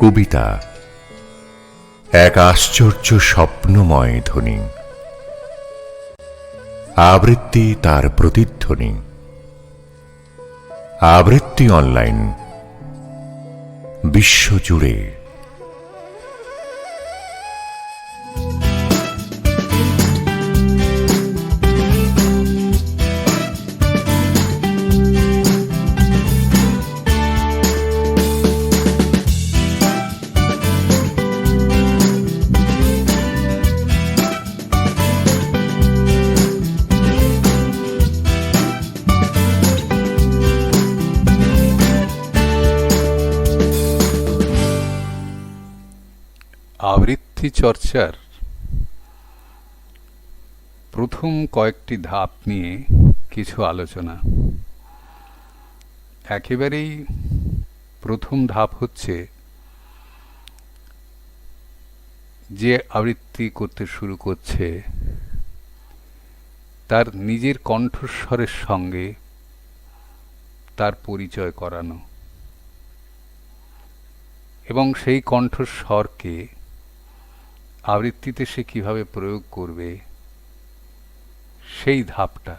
কবিতা এক আশ্চর্য স্বপ্নময় ধ্বনি। আবৃত্তি তার প্রতিধ্বনি। আবৃত্তি অনলাইন। বিশ্বজুড়ে। চর্চার প্রথম কয়েকটি ধাপ নিয়ে কিছু আলোচনা। একেবারেই প্রথম ধাপ হচ্ছে যে আবৃত্তি করতে শুরু করছে, তার নিজের কণ্ঠস্বরের সঙ্গে তার পরিচয় করানো এবং সেই কণ্ঠস্বরকে আবৃত্তিতে সে কীভাবে প্রয়োগ করবে, সেই ধাপটা।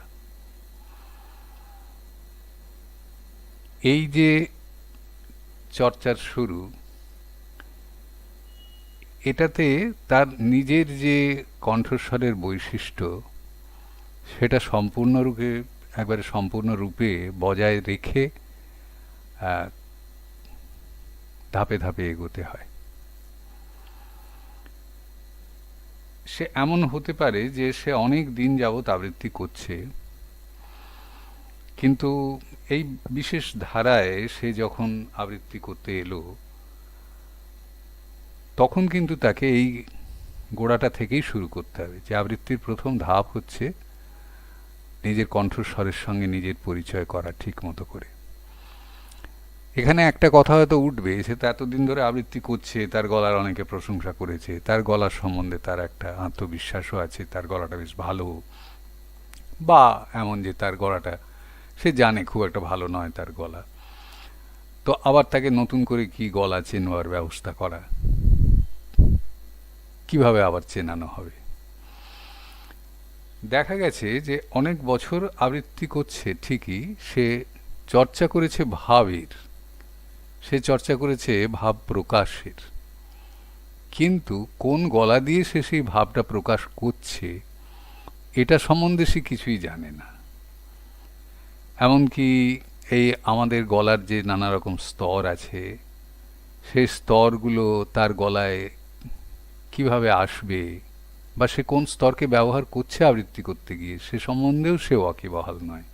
এই যে চর্চার শুরু, এটাতে তার নিজের যে কণ্ঠস্বরের বৈশিষ্ট্য, সেটা সম্পূর্ণরূপে, একবারে সম্পূর্ণরূপে বজায় রেখে ধাপে ধাপে এগোতে হয়। সে এমন হতে পারে যে সে অনেক দিন যাবৎ আবৃত্তি করছে। কিন্তু এই বিশেষ ধারায় সে যখন আবৃত্তি করতে এলো, তখন কিন্তু তাকে এই গোড়াটা থেকেই শুরু করতে হবে যে আবৃত্তির প্রথম ধাপ হচ্ছে নিজের কণ্ঠস্বরের সঙ্গে নিজের পরিচয় করা ঠিক মতো করে। এখানে একটা কথা হয়তো উঠবে, সে তো এতদিন ধরে আবৃত্তি করছে, তার গলার অনেকে প্রশংসা করেছে, তার গলার সম্বন্ধে তার একটা আত্মবিশ্বাসও আছে, তার গলাটা বেশ ভালো। বা এমন যে তার গলাটা, সে জানে খুব একটা ভালো নয় তার গলা। তো আবার তাকে নতুন করে কি গলা চেনবার ব্যবস্থা করা? কীভাবে আবার চেনানো হবে? দেখা গেছে যে অনেক বছর আবৃত্তি করছে ঠিকই, সে চর্চা করেছে ভাবের। সে চর্চা করেছে ভাব প্রকাশের। কিন্তু কোন গলা দিয়ে সে সেই ভাবটা প্রকাশ করছে, এটা সম্বন্ধে সে কিছুই জানে না। এমনকি এই আমাদের গলার যে নানা রকম স্তর আছে, সেই স্তরগুলো তার গলায় কীভাবে আসবে বা সে কোন স্তরকে ব্যবহার করছে আবৃত্তি করতে গিয়ে, সে সম্বন্ধেও সে ওয়াকিবহাল নয়।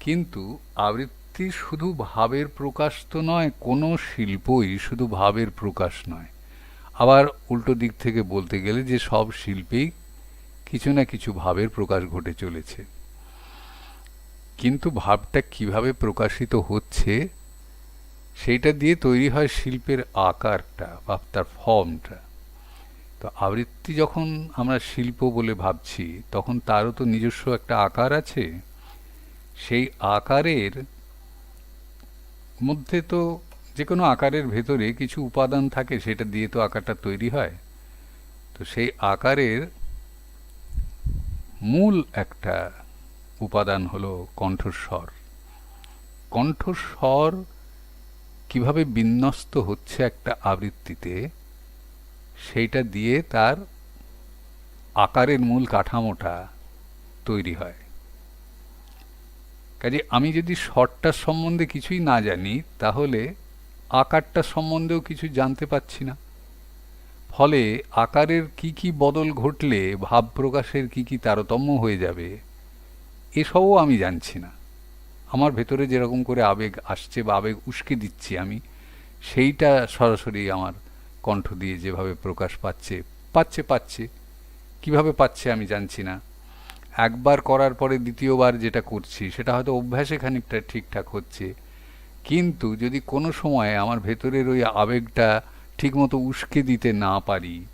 কিন্তু আবৃত্তি শুধু ভাবের প্রকাশ তো নয়, কোনো শিল্পই শুধু ভাবের প্রকাশ নয়। আবার উল্টো দিক থেকে বলতে গেলে যে সব শিল্পেই কিছু না কিছু ভাবের প্রকাশ ঘটে চলেছে। কিন্তু ভাবটা কীভাবে প্রকাশিত হচ্ছে, সেইটা দিয়ে তৈরি হয় শিল্পের আকারটা বা তার ফর্মটা। তো আবৃত্তি যখন আমরা শিল্প বলে ভাবছি, তখন তারও তো নিজস্ব একটা আকার আছে। সেই আকারের মধ্যে তো যে কোনো আকারের ভেতরে কিছু উপাদান থাকে, সেটা দিয়ে তো আকারটা তৈরি হয়। তো সেই আকারের মূল একটা উপাদান হলো কণ্ঠস্বর। কণ্ঠস্বর কীভাবে বিন্যস্ত হচ্ছে একটা আবৃত্তিতে, সেইটা দিয়ে তার আকারের মূল কাঠামোটা তৈরি হয়। কাজে আমি যদি শর্টটার সম্বন্ধে কিছুই না জানি, তাহলে আকারটা সম্বন্ধেও কিছু জানতে পাচ্ছি না। ফলে আকারের কি কি বদল ঘটলে ভাব প্রকাশের কি কি তারতম্য হয়ে যাবে, এসবও আমি জানছি না। আমার ভেতরে যেরকম করে আবেগ আসছে বা আবেগ উস্কে দিচ্ছি আমি, সেইটা সরাসরি আমার কণ্ঠ দিয়ে যেভাবে প্রকাশ পাচ্ছে পাচ্ছে পাচ্ছে, কীভাবে পাচ্ছে আমি জানছি না। একবার করার পরে দ্বিতীয়বার যেটা করছি, সেটা হয়তো অভ্যাসে খানিকটা ঠিকঠাক হচ্ছে। কিন্তু যদি কোনো সময় আমার ভেতরের ওই আবেগটা ঠিকমতো উস্কে দিতে না পারি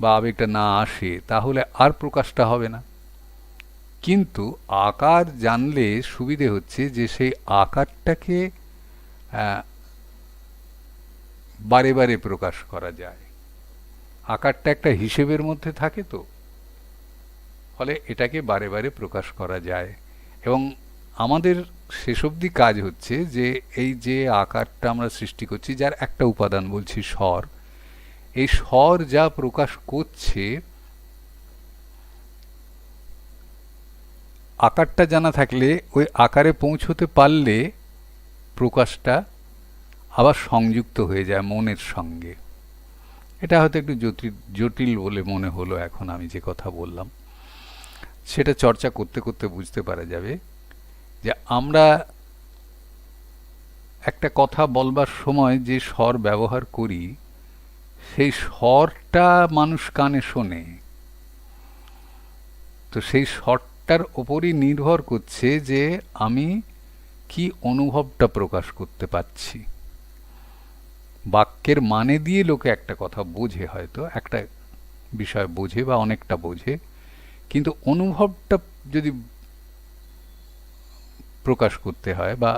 বা আবেগটা না আসে, তাহলে আর প্রকাশটা হবে না। কিন্তু আকার জানলে সুবিধে হচ্ছে যে সেই আকারটাকে বারে বারে প্রকাশ করা যায়। আকারটা একটা হিসেবের মধ্যে থাকে তো। ফলে এটাকে বারে বারে প্রকাশ করা যায়। এবং আমাদের শেষ অবধি কাজ হচ্ছে যে, এই যে আকারটা আমরা সৃষ্টি করছি, যার একটা উপাদান বলছি স্বর, এই স্বর যা প্রকাশ করছে, আকারটা জানা থাকলে, ওই আকারে পৌঁছতে পারলে প্রকাশটা আবার সংযুক্ত হয়ে যায় মনের সঙ্গে। এটা হয়তো একটু জটিল জটিল বলে মনে হলো এখন আমি যে কথা বললাম। সেটা চর্চা করতে করতে বুঝতে পারা যাবে যে আমরা একটা কথা বলবার সময় যে স্বর ব্যবহার করি, সেই স্বরটা মানুষ কানে শোনে। তো সেই স্বরটার ওপরই নির্ভর করছে যে আমি কি অনুভবটা প্রকাশ করতে পারছি। বাক্যের মানে দিয়ে লোকে একটা কথা বোঝে হয়তো, একটা বিষয় বোঝে বা অনেকটা বোঝে। কিন্তু অনুভবটা যদি প্রকাশ করতে হয় বা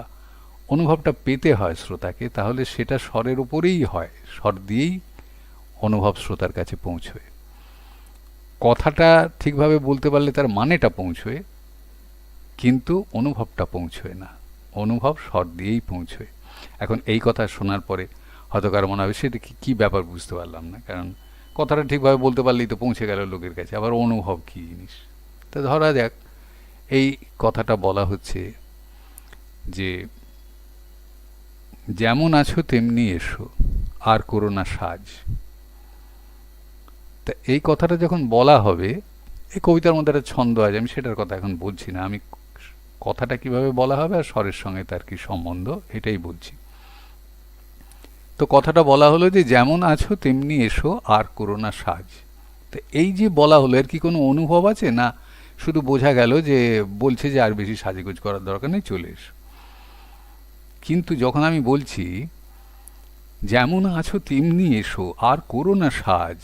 অনুভবটা পেতে হয় শ্রোতাকে, তাহলে সেটা স্বরের উপরেই হয়। স্বর দিয়েই অনুভব শ্রোতার কাছে পৌঁছয় কথাটা ঠিকভাবে বলতে পারলে তার মানেটা পৌঁছয় কিন্তু অনুভবটা পৌঁছয় না। অনুভব স্বর দিয়েই পৌঁছয় এখন এই কথা শোনার পরে হয়তো মনে হবে, সেটা কী ব্যাপার বুঝতে পারলাম না। কারণ কথাটা ঠিকভাবে বলতে পারলেই তো পৌঁছে গেল লোকের কাছে, আবার অনুভব কী জিনিস? তা ধরা যাক, এই কথাটা বলা হচ্ছে যে, যেমন আছো তেমনি এসো, আর করো না সাজ। তা এই কথাটা যখন বলা হবে, এই কবিতার মধ্যে একটা ছন্দ আছে, আমি সেটার কথা এখন বলছি না, আমি কথাটা কীভাবে বলা হবে আর স্বরের সঙ্গে তার কি সম্বন্ধ, এটাই বলছি। তো কথাটা বলা হলো যে যেমন আছো, তেমনি এসো, আর করো না সাজ। তো এই যে বলা হলো, এর কি কোনো অনুভব আছে? না, শুধু বোঝা গেল যে বলছে যে আর বেশি সাজেগুজ করার দরকার নেই, চলে এসো। কিন্তু যখন আমি বলছি, যেমন আছো, তেমনি এসো, আর করো না সাজ,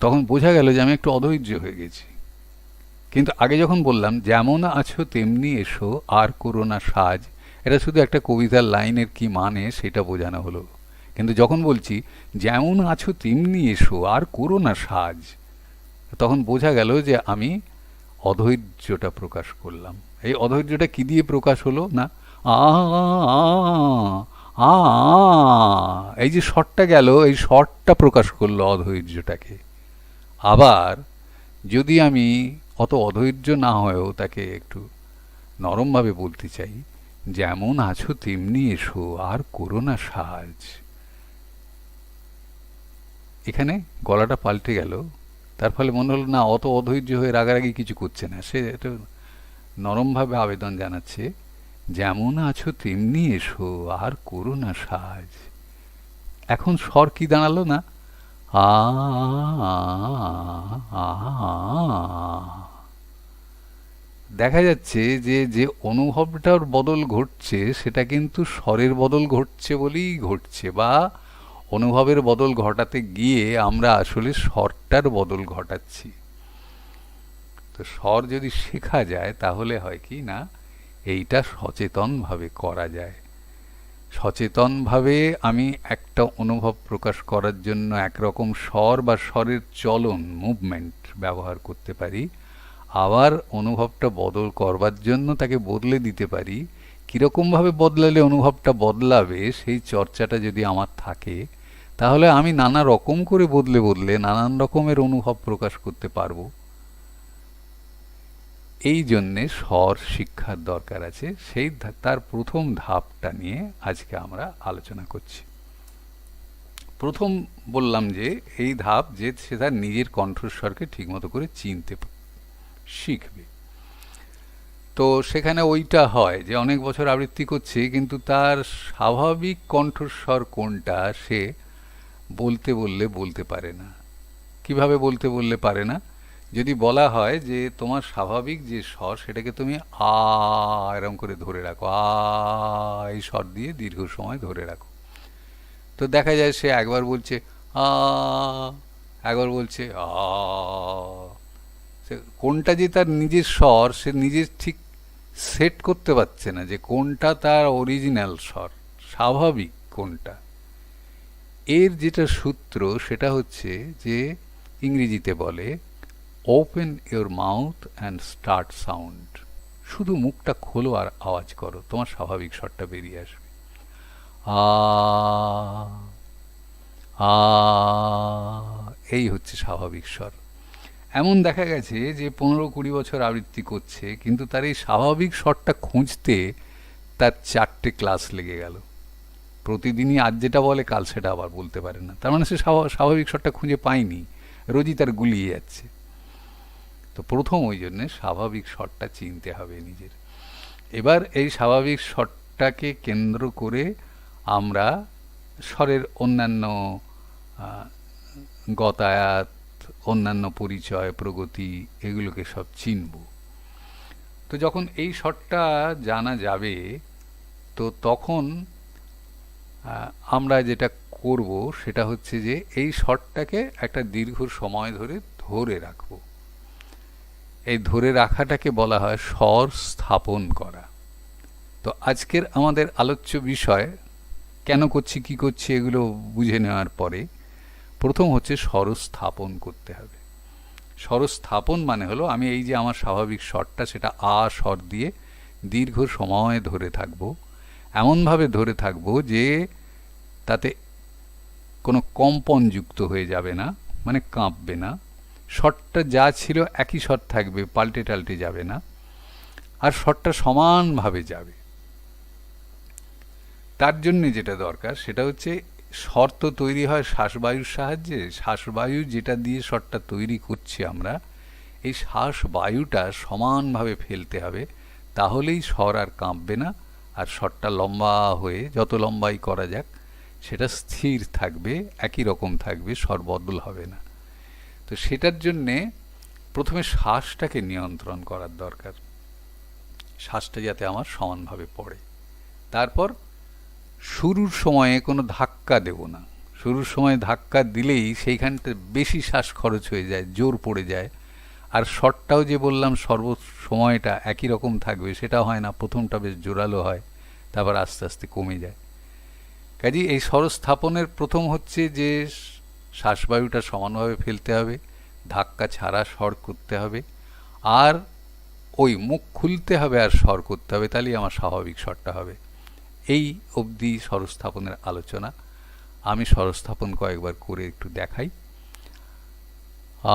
তখন বোঝা গেল যে আমি একটু অধৈর্য হয়ে গেছি। কিন্তু আগে যখন বললাম, যেমন আছো, তেমনি এসো, আর করো না সাজ এটা শুধু একটা কবিতার লাইনের কি মানে সেটা বোঝানো হলো। কিন্তু যখন বলছি, যেমন আছো তেমনি এসো, আর করো না সাজ, তখন বোঝা গেল যে আমি অধৈর্যটা প্রকাশ করলাম। এই অধৈর্যটা কি দিয়ে প্রকাশ হলো না? আ আ এই যে শটটা গেল, এই শটটা প্রকাশ করল অধৈর্যটাকে। আবার যদি আমি অত অধৈর্য না হয়েও তাকে একটু নরমভাবে বলতে চাই যেমন আছো তেমনি এসো আর করো না সাজ এখানে গলাটা পাল্টে গেল তার ফলে মনে হলো না অত অধৈর্য হয়ে রাগারাগি কিছু করছে না সে একটু নরমভাবে আবেদন জানাচ্ছে যেমন আছো তেমনি এসো আর করো না সাজ এখন স্বর কি দাঁড়াল না আ আ দেখা যাচ্ছে যে যে অনুভবটার বদল ঘটছে, সেটা কিন্তু স্বরের বদল ঘটছে বলেই ঘটছে বা অনুভবের বদল ঘটাতে গিয়ে আমরা আসলে স্বরটার বদল ঘটাচ্ছি। তো স্বর যদি শেখা যায়, তাহলে হয় কি না, এইটা সচেতনভাবে করা যায়। সচেতনভাবে আমি একটা অনুভব প্রকাশ করার জন্য একরকম স্বর বা স্বরের চলন মুভমেন্ট ব্যবহার করতে পারি। আবার অনুভবটা বদল করবার জন্য তাকে বদলে দিতে পারি, কীরকমভাবে বদলালে অনুভবটা বদলাবে সেই চর্চাটা যদি আমার থাকে, তাহলে আমি নানা রকম করে বদলে বদলে নানান রকমের অনুভব প্রকাশ করতে পারব। এই জন্যে স্বর শিক্ষার দরকার আছে, সেই তার প্রথম ধাপটা নিয়ে আজকে আমরা আলোচনা করছি। প্রথম বললাম যে, এই ধাপ যে সে তার নিজের কণ্ঠস্বরকে ঠিকমতো করে চিনতে শিখবে। তো সেখানে ওইটা হয় যে অনেক বছর আবৃত্তি করছে, কিন্তু তার স্বাভাবিক কণ্ঠস্বর কোনটা সে বলতে বললে বলতে পারে না। কীভাবে বলতে বললে পারে না? যদি বলা হয় যে তোমার স্বাভাবিক যে স্বর, সেটাকে তুমি আ এরম করে ধরে রাখো, আ এই স্বর দিয়ে দীর্ঘ সময় ধরে রাখো। তো দেখা যায় সে একবার বলছে, আ, একবার বলছে, আ কোনটা যে তার নিজের স্বর, সে নিজের ঠিক সেট করতে পারছে না যে কোনটা তার অরিজিনাল স্বর, স্বাভাবিক কোনটা। এর যেটা সূত্র, সেটা হচ্ছে যে ইংরেজিতে বলে open your mouth and start sound শুধু মুখটা খোলো আর আওয়াজ করো, তোমার স্বাভাবিক স্বরটা বেরিয়ে আসবে। আ আ, এই হচ্ছে স্বাভাবিক স্বর। এমন দেখা গেছে যে পনেরো কুড়ি বছর আবৃত্তি করছে, কিন্তু তার এই স্বাভাবিক স্বরটা খুঁজতে তার চারটে ক্লাস লেগে গেল। প্রতিদিনই আজ যেটা বলে, কাল সেটা আবার বলতে পারে না। তার মানে সে স্বাভা- স্বাভাবিক স্বরটা খুঁজে পায়নি। রোজই তার গুলিয়ে যাচ্ছে। তো প্রথম ওই জন্যে স্বাভাবিক স্বরটা চিনতে হবে নিজের। এবার এই স্বাভাবিক স্বরটাকে কেন্দ্র করে আমরা স্বরের অন্যান্য গতায়াত অন্যান্য পরিচয়, প্রগতি এগুলোকে সব চিনব। তো যখন এই স্বরটা জানা যাবে, তো তখন আমরা যেটা করব সেটা হচ্ছে যে এই শটটাকে একটা দীর্ঘ সময় ধরে ধরে রাখব। এই ধরে রাখাটাকে বলা হয় স্বর স্থাপন করা। তো আজকের আমাদের আলোচ্য বিষয়, কেন করছি, কি করছি, এগুলো বুঝে নেওয়ার পরে প্রথম হচ্ছে স্বর স্থাপন করতে হবে। স্বর স্থাপন মানে হলো আমি এই যে আমার স্বাভাবিক স্বরটা, সেটা আ স্বর দিয়ে দীর্ঘ সময় ধরে থাকব। এমনভাবে ধরে থাকব যে তাতে কোনো কম্পন যুক্ত হয়ে যাবে না মানে কাঁপবে না। শটটা যা ছিল একই শট থাকবে, পাল্টে টাল্টে যাবে না। আর শটটা সমানভাবে যাবে। তার জন্য যেটা দরকার, সেটা হচ্ছে স্বর তো তৈরি হয় শ্বাসবায়ুর সাহায্যে। শ্বাসবায়ু যেটা দিয়ে স্বরটা তৈরি করছি আমরা, এই শ্বাসবায়ুটা সমানভাবে ফেলতে হবে, তাহলেই স্বর আর কাঁপবে না, আর স্বরটা লম্বা হয়ে যত লম্বাই করা যাক, সেটা স্থির থাকবে, একই রকম থাকবে, স্বর বদল হবে না। তো সেটার জন্যে প্রথমে শ্বাসটাকে নিয়ন্ত্রণ করার দরকার। শ্বাসটা যাতে আমার সমানভাবে পড়ে। তারপর শুরুর সময়ে কোনো ধাক্কা দেব না। শুরুর সময় ধাক্কা দিলেই সেইখানটা বেশি শ্বাস খরচ হয়ে যায়, জোর পড়ে যায়। আর শটটাও যে বললাম, সর্ব সময়টা একই রকম থাকবে, সেটা হয় না, প্রথমটা বেশ জোরালো হয়, তারপর আস্তে আস্তে কমে যায়। কাজে এই স্বরস্থাপনের প্রথম হচ্ছে যে, শ্বাসবায়ুটা সমানভাবে ফেলতে হবে, ধাক্কা ছাড়া স্বর করতে হবে, আর ওই মুখ খুলতে হবে আর স্বর করতে হবে, তাহলেই আমার স্বাভাবিক স্বরটা হবে। এই অবধি স্বরস্থাপনের আলোচনা। আমি স্বরস্থাপন কয়েকবার করে একটু দেখাই। আ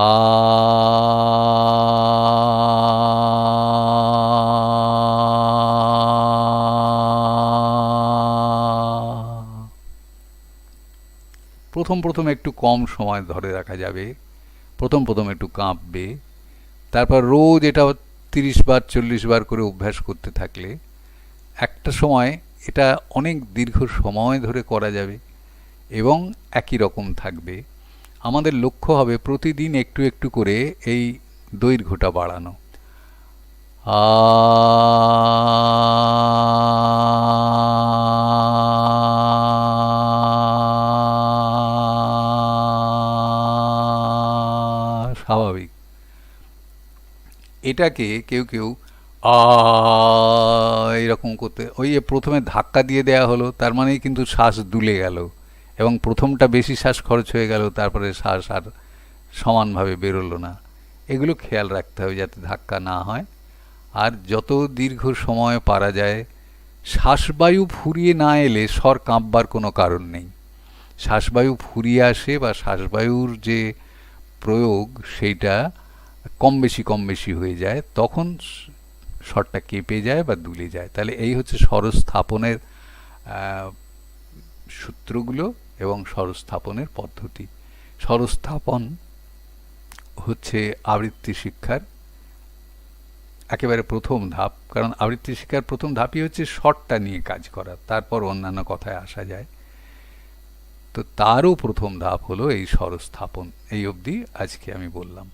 প্রথম প্রথম একটু কম সময় ধরে রাখা যাবে। প্রথম প্রথম একটু কাঁপবে। তারপর রোজ এটা তিরিশ বার, চল্লিশ বার করে অভ্যাস করতে থাকলে একটা সময় এটা অনেক দীর্ঘ সময় ধরে করা যাবে এবং একই রকম থাকবে। আমাদের লক্ষ্য হবে প্রতিদিন একটু একটু করে এই দৈর্ঘ্যটা বাড়ানো। আ স্বাভাবিক এটাকে কেউ কেউ আ, এরকম করতে। ওই প্রথমে ধাক্কা দিয়ে দেয়া হলো, তার মানেই কিন্তু শ্বাস দুলে গেল এবং প্রথমটা বেশি শ্বাস খরচ হয়ে গেল, তারপরে শ্বাস আর সমানভাবে বেরোলো না। এগুলো খেয়াল রাখতে হবে যাতে ধাক্কা না হয়। আর যত দীর্ঘ সময় পারা যায়, শ্বাসবায়ু ফুরিয়ে না এলে স্বর কাঁপবার কোনো কারণ নেই। শ্বাসবায়ু ফুরিয়ে আসে বা শ্বাসবায়ুর যে প্রয়োগ, সেইটা কম বেশি কম বেশি হয়ে যায়। তখন স্বরটা কেঁপে যায় বা দুলে যায়। তাহলে এই হচ্ছে স্বরস্থাপনের সূত্রগুলো এবং স্বরস্থাপনের পদ্ধতি। স্বরস্থাপন হচ্ছে আবৃত্তি শিক্ষার একেবারে প্রথম ধাপ। কারণ আবৃত্তি শিক্ষার প্রথম ধাপই হচ্ছে স্বরটা নিয়ে কাজ করা, তারপর অন্যান্য কথায় আসা যায়। তো তারও প্রথম ধাপ হলো এই স্বরস্থাপন। এই অবধি আজকে আমি বললাম।